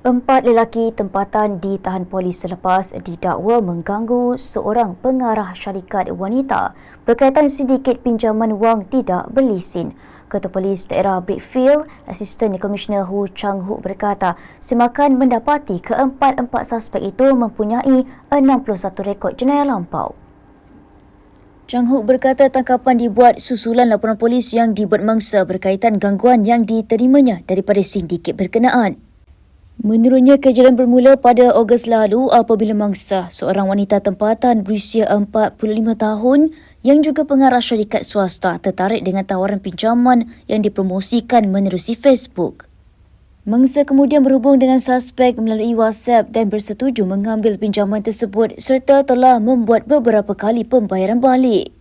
Empat lelaki tempatan ditahan polis selepas didakwa mengganggu seorang pengarah syarikat wanita berkaitan sindiket pinjaman wang tidak berlisin. Ketua Polis Daerah Brickfield, Asisten Komisioner Hu Chang Hu berkata, semakan mendapati keempat-empat suspek itu mempunyai 61 rekod jenayah lampau. Chang Hu berkata tangkapan dibuat susulan laporan polis yang dibuat mangsa berkaitan gangguan yang diterimanya daripada sindiket berkenaan. Menurutnya, kejadian bermula pada Ogos lalu apabila mangsa seorang wanita tempatan berusia 45 tahun yang juga pengarah syarikat swasta tertarik dengan tawaran pinjaman yang dipromosikan menerusi Facebook. Mangsa kemudian berhubung dengan suspek melalui WhatsApp dan bersetuju mengambil pinjaman tersebut serta telah membuat beberapa kali pembayaran balik.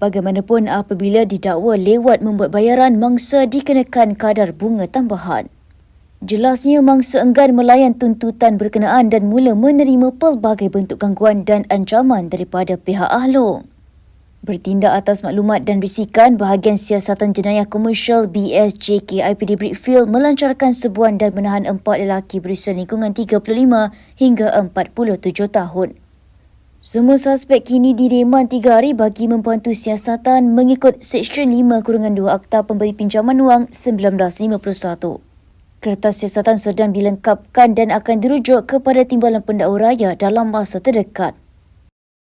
Bagaimanapun apabila didakwa lewat membuat bayaran, mangsa dikenakan kadar bunga tambahan. Jelasnya mangsa enggan melayan tuntutan berkenaan dan mula menerima pelbagai bentuk gangguan dan ancaman daripada pihak Ahlong. Bertindak atas maklumat dan risikan, bahagian siasatan jenayah komersial BSJK IPD Brickfield melancarkan sebuah dan menahan empat lelaki berusia lingkungan 35 hingga 47 tahun. Semua suspek kini direman tiga hari bagi membantu siasatan mengikut Seksyen 5 2 Akta Pemberi Pinjaman Wang 1951. Kertas siasatan sedang dilengkapkan dan akan dirujuk kepada Timbalan Pendakwa Raya dalam masa terdekat.